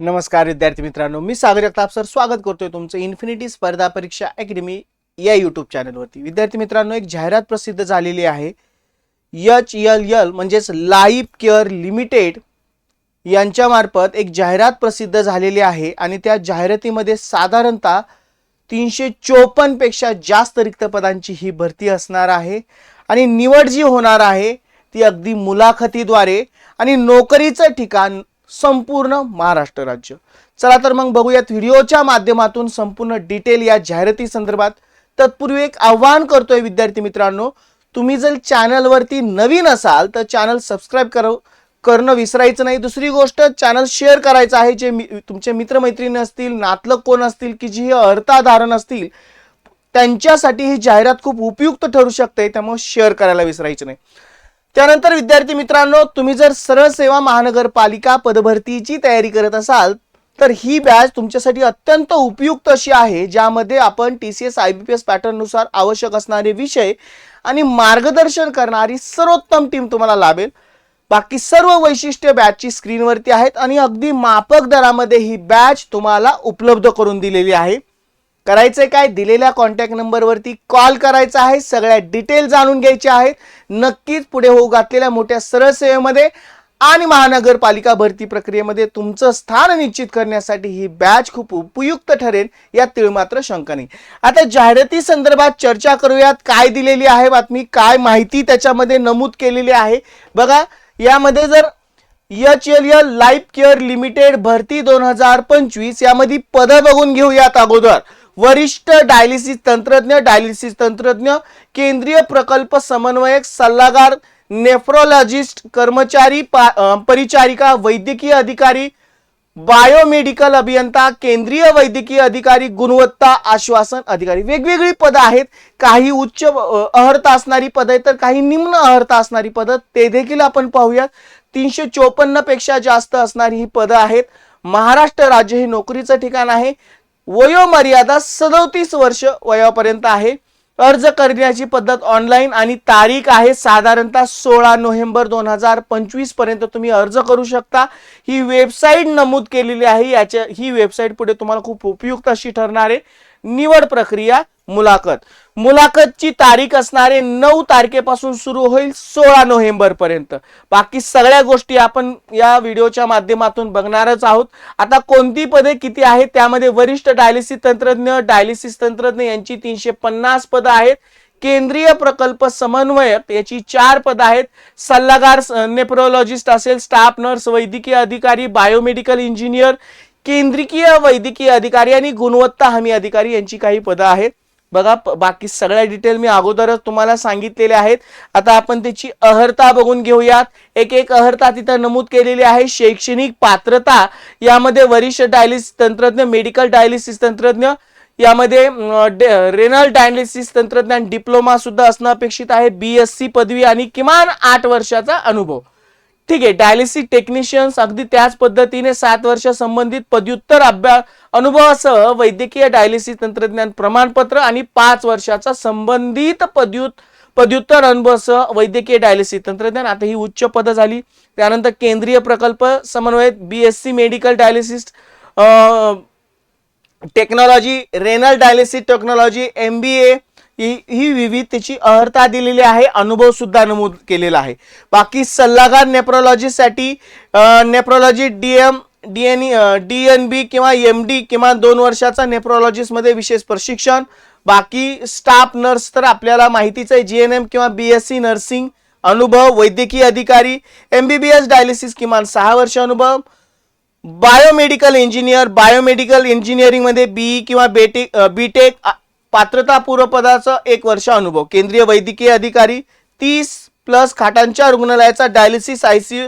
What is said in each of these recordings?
नमस्कार विद्यार्थी मित्रांनो. मी सागर जगताप सर. स्वागत करतोय तुमचं इन्फिनिटी स्पर्धा परीक्षा अकॅडमी या यूट्यूब चॅनलवरती विद्यार्थी मित्रांनो एक जाहिरात प्रसिद्ध झालेली आहे. एच एल एल म्हणजेच लाईफ केअर लिमिटेड यांच्यामार्फत एक जाहिरात प्रसिद्ध झालेली आहे आणि त्या जाहिरातीमध्ये साधारणतः तीनशे चोपन्नपेक्षा जास्त रिक्त पदांची ही भरती असणार आहे आणि निवड जी होणार आहे ती अगदी मुलाखतीद्वारे आणि नोकरीचं ठिकाण संपूर्ण महाराष्ट्र राज्य. चला तर मग बघूयात व्हिडिओच्या माध्यमातून संपूर्ण डिटेल या जाहिराती संदर्भात. तत्पूर्वी एक आव्हान करतोय विद्यार्थी मित्रांनो तुम्ही जर चॅनलवरती नवीन असाल तर चॅनल सबस्क्राईब कर करणं विसरायचं नाही. दुसरी गोष्ट चॅनल शेअर करायचं आहे. जे मी तुमचे मित्रमैत्रिणी असतील नातलग कोण असतील की जी अर्थाधारण असतील त्यांच्यासाठी ही जाहिरात खूप उपयुक्त ठरू शकते. त्यामुळे शेअर करायला विसरायचं नाही. त्यानंतर विद्यार्थी मित्रांनो तुम्ही जर सरळ सेवा महानगरपालिका पदभरतीची तयारी करत असाल तर ही बॅच तुमच्यासाठी अत्यंत उपयुक्त अशी आहे ज्यामध्ये आपण T C S I B P S पॅटर्ननुसार आवश्यक असणारे विषय आणि मार्गदर्शन करणारी सर्वोत्तम टीम तुम्हाला लाभेल. बाकी सर्व वैशिष्ट्य बॅचची स्क्रीनवरती आहेत आणि अगदी मापक दरामध्ये ही बॅच तुम्हाला उपलब्ध करून दिलेली आहे. करायचं काय? दिलेल्या कॉन्टॅक्ट नंबरवरती कॉल करायचा आहे. सगळ्या डिटेल जाणून घ्यायच्या आहेत. नक्कीच पुढे होऊ घातलेल्या मोठ्या सरळ सेवेमध्ये आणि महानगरपालिका भरती प्रक्रियेमध्ये तुमचं स्थान निश्चित करण्यासाठी ही बॅच खूप उपयुक्त ठरेल यात तिळ मात्र शंका नाही. आता जाहिराती संदर्भात चर्चा करूयात. काय दिलेली आहे बातमी? काय माहिती त्याच्यामध्ये नमूद केलेली आहे? बघा यामध्ये जर H L L life care limited भरती दोन हजार पंचवीस यामध्ये पदं बघून घेऊयात अगोदर. वरिष्ठ डायलिसिस तंत्रज्ञ डायलिसिस तंत्रज्ञ केंद्रीय प्रकल्प समन्वयक सल्लागार नेफ्रोलॉजिस्ट कर्मचारी पा- परिचारिका वैद्यकीय अधिकारी बायोमेडिकल अभियंता केंद्रीय वैद्यकीय अधिकारी गुणवत्ता आश्वासन अधिकारी. वेगवेगळी पदं आहेत. काही उच्च अहर्ता अर्हता असणारी पदं आहेत तर काही निम्न अहर्ता असणारी पदं ते देखील आपण पाहूयात. तीनशे चोपन्नपेक्षा जास्त असणारी ही पदं आहेत. महाराष्ट्र राज्य हे नोकरीचं ठिकाण आहे. वयोमर्यादा सदोतीस वर्ष वयापर्यंत आहे. अर्ज करण्याची पद्धत ऑनलाईन आणि तारीख आहे साधारणतः सोळा नोव्हेंबर दोन हजार पंचवीसपर्यंत तुम्ही अर्ज करू शकता. ही वेबसाईट नमूद केलेली आहे. याच्या ही वेबसाईट पुढे तुम्हाला खूप उपयुक्त अशी ठरणार आहे. निवड प्रक्रिया मुलाखत. मुलाखतची तारीख असणारे नऊ तारखेपासून सुरू होईल सोळा नोव्हेंबर पर्यंत बाकी सगळ्या गोष्टी आपण या व्हिडिओच्या माध्यमातून बघणारच आहोत. आता कोणती पदे किती आहेत त्यामध्ये वरिष्ठ डायलिसिस तंत्रज्ञ डायलिसिस तंत्रज्ञ यांची तीनशे पन्नास पदं आहेत. केंद्रीय प्रकल्प समन्वयक याची चार पदं आहेत. सल्लागार नेप्रोलॉजिस्ट असेल स्टाफ नर्स वैद्यकीय अधिकारी बायोमेडिकल इंजिनियर केंद्रीय वैद्यकीय अधिकारी आणि गुणवत्ता हमी अधिकारी यांची काही पदं आहेत. बघा बाकी सगळ्या डिटेल मी अगोदरच तुम्हाला सांगितलेले आहेत. आता आपण त्याची अहर्ता बघून घेऊयात. एक एक अहर्ता तिथं नमूद केलेली आहे. शैक्षणिक पात्रता यामध्ये वरिष्ठ डायलिसिस तंत्रज्ञ मेडिकल डायलिसिस तंत्रज्ञ यामध्ये डे- रेनल डायलिसिस तंत्रज्ञान डिप्लोमा सुद्धा असणं अपेक्षित आहे. बी एस सी पदवी आणि किमान आठ वर्षाचा अनुभव. ठीक आहे डायलिसिस टेक्निशियन्स अगदी त्याच पद्धतीने सात वर्ष संबंधित पदव्युत्तर अभ्यास अनुभवासह वैद्यकीय डायलिसिस तंत्रज्ञान प्रमाणपत्र आणि पाच वर्षाचा संबंधित पदव्युत पदव्युत्तर अनुभवासह वैद्यकीय डायलिसिस तंत्रज्ञान. आता ही उच्च पदं झाली. त्यानंतर केंद्रीय प्रकल्प समन्वयित B S C medical dialysis technology renal dialysis technology M B A ही ही विविध अर्हता दिलेली आहे अनुभव सुद्धा नमूद केलेला आहे. बाकी सल्लागार नेप्रोलॉजीसाठी nephrology D M D N D N B किंवा एम डी किमान दोन वर्षाचा नेप्रोलॉजिस्टमध्ये विशेष प्रशिक्षण. बाकी स्टाफ नर्स तर आपल्याला माहितीच आहे जी एन एम किंवा बी एस सी नर्सिंग अनुभव वैद्यकीय अधिकारी M B B S dialysis किमान सहा वर्ष अनुभव. बायोमेडिकल इंजिनियर बायोमेडिकल इंजिनिअरिंगमध्ये बी किंवा बेटेक बीटेक पात्रता पूर्वपदाचा एक वर्ष अनुभव. केंद्रीय वैद्यकीय अधिकारी तीस प्लस खाटांच्या रुग्णालयाचा dialysis I C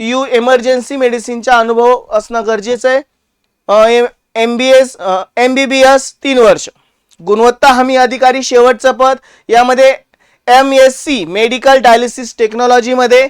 U emergency मेडिसिनचा अनुभव असणं गरजेचं आहे. M B S M B B S तीन वर्ष. गुणवत्ता हमी अधिकारी शेवटचं पद. यामध्ये M S C medical dialysis टेक्नॉलॉजीमध्ये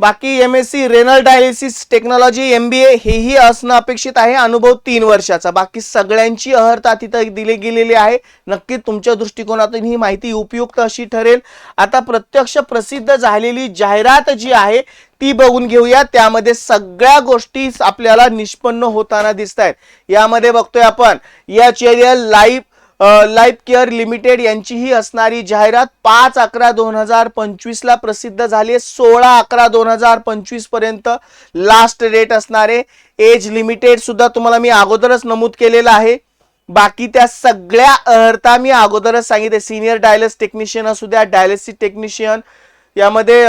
बाकी M S C renal dialysis technology M B A हेही असणं अपेक्षित आहे. अनुभव तीन वर्षाचा. बाकी सगळ्यांची अहर्ता तिथं दिली गेलेली आहे. नक्की तुमच्या दृष्टिकोनातून ही माहिती उपयुक्त अशी ठरेल. आता प्रत्यक्ष प्रसिद्ध झालेली जाहिरात जी आहे ती बघून घेऊया. त्यामध्ये सगळ्या गोष्टी आपल्याला निष्पन्न होताना दिसत आहेत यामध्ये बघतोय आपण H L L live life care limited यांची ही असणारी जाहिरात पाच अकरा दोन हजार पंचवीस ला प्रसिद्ध झाली आहे. सोळा अकरा दोन हजार पंचवीसपर्यंत लास्ट डेट असणारे एज लिमिटेड सुद्धा तुम्हाला मी अगोदरच नमूद केलेलं आहे. बाकी त्या सगळ्या अर्हता मी अगोदरच सांगितले. सिनियर डायलिस टेक्निशियन असू द्या डायलिसिस टेक्निशियन यामध्ये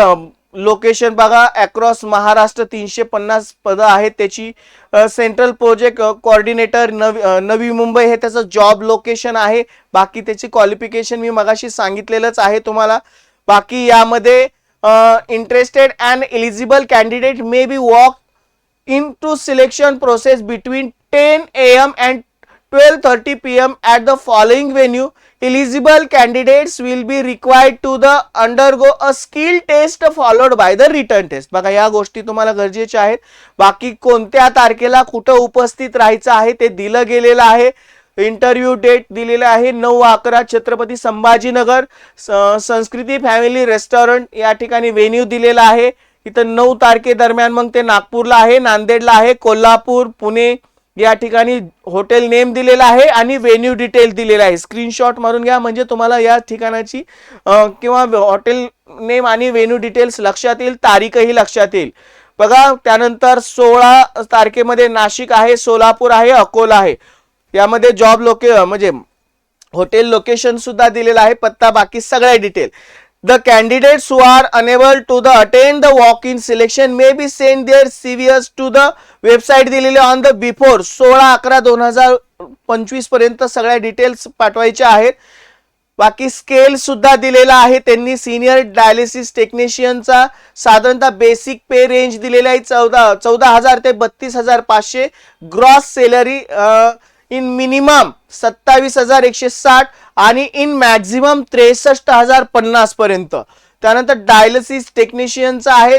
लोकेशन बघा अक्रॉस महाराष्ट्र तीनशे पन्नास पदं आहेत त्याची. सेंट्रल प्रोजेक्ट कोऑर्डिनेटर नवी नवी मुंबई हे त्याचं जॉब लोकेशन आहे. बाकी त्याची क्वालिफिकेशन मी मगाशी सांगितलेलंच आहे तुम्हाला. बाकी यामध्ये interested and eligible candidate may be walk in to selection process between ten A M and twelve thirty P M at the following venue Eligible candidates will be required to the undergo a skill test followed by the written test. बघा या गोष्टी तुम्हाला गरजेच्या आहेत. बाकी कोणत्या तारखेला कुठं उपस्थित राहायचं आहे ते दिलं गेलेलं आहे. इंटरव्ह्यू डेट दिलेलं आहे. नऊ अकरा छत्रपती संभाजीनगर स- संस्कृती फॅमिली रेस्टॉरंट या ठिकाणी व्हेन्यू दिलेला आहे. इथं नऊ तारखेदरम्यान मग ते नागपूरला आहे नांदेडला आहे कोल्हापूर पुणे या ठिकाणी हॉटेल नेम दिलेला आहे आणि व्हेन्यू डिटेल दिलेला आहे. स्क्रीनशॉट मारून घ्या म्हणजे तुम्हाला या ठिकाणाची किंवा हॉटेल नेम आणि व्हेन्यू डिटेल्स लक्षात येईल तारीखही लक्षात येईल. बघा त्यानंतर सोळा तारखेमध्ये नाशिक आहे सोलापूर आहे अकोला आहे. यामध्ये जॉब लोके म्हणजे हॉटेल लोकेशन सुद्धा दिलेलं आहे पत्ता बाकी सगळ्या detail the candidates who are unable to the attend the walk in selection may be send their CVs to the website दिलेले ऑन द बिफोर सोळा अकरा दोन हजार पंचवीसपर्यंत सगळ्या डिटेल्स पाठवायच्या आहेत. बाकी स्केल सुद्धा दिलेला आहे. त्यांनी सिनियर डायलिसिस टेक्निशियनचा साधारणतः बेसिक पे रेंज दिलेला आहे. चौदा चौदा हजार ते बत्तीस हजार पाचशे ग्रॉस सेलरी इन मिनिमम सत्तावीस हजार एकशे साठ आणि इन मॅक्झिमम त्रेसष्ट हजार पन्नास पर्यंत. त्यानंतर डायलिसिस टेक्निशियनचा आहे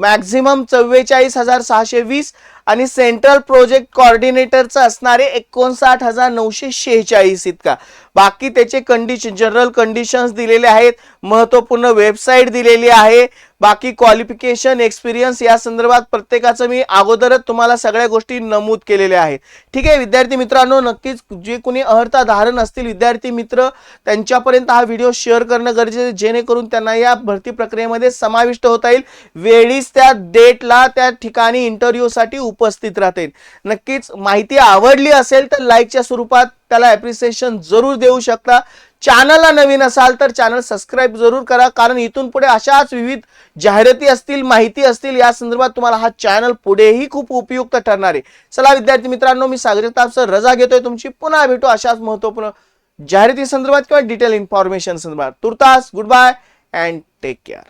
मॅक्झिमम चव्वेचाळीस हजार सहाशे वीस आणि सेंट्रल प्रोजेक्ट कॉर्डिनेटरचं असणारे एकोणसाठ हजार नऊशे शेहेचाळीस इतका. बाकी त्याचे कंडिशन जनरल कंडिशन्स दिलेले आहेत. महत्त्वपूर्ण वेबसाईट दिलेली आहे. बाकी क्वालिफिकेशन एक्सपिरियन्स या संदर्भात प्रत्येकाचं मी अगोदरच तुम्हाला सगळ्या गोष्टी नमूद केलेल्या आहेत. ठीक आहे विद्यार्थी मित्रांनो नक्कीच जे कोणी अहर्ता धारण असतील विद्यार्थी मित्र त्यांच्यापर्यंत हा व्हिडिओ शेअर करणं गरजेचं आहे, जेणेकरून त्यांना या भरती प्रक्रियेमध्ये समाविष्ट होता येईल. वेळीच त्या डेटला त्या ठिकाणी इंटरव्ह्यूसाठी उप उपस्थित राहतील. नक्कीच माहिती आवडली असेल तर लाईकच्या स्वरूपात त्याला ॲप्रिसिएशन जरूर देऊ शकता. चॅनलला नवीन असाल तर चॅनल सबस्क्राईब जरूर करा. कारण इथून पुढे अशाच विविध जाहिराती असतील माहिती असतील या संदर्भात तुम्हाला हा चॅनल पुढेही खूप उपयुक्त ठरणार आहे. चला विद्यार्थी मित्रांनो मी सागरिक तापसर रजा घेतोय. तुमची पुन्हा भेटू अशाच महत्त्वपूर्ण जाहिराती संदर्भात किंवा डिटेल इन्फॉर्मेशन संदर्भात. तुर्तास good bye and take care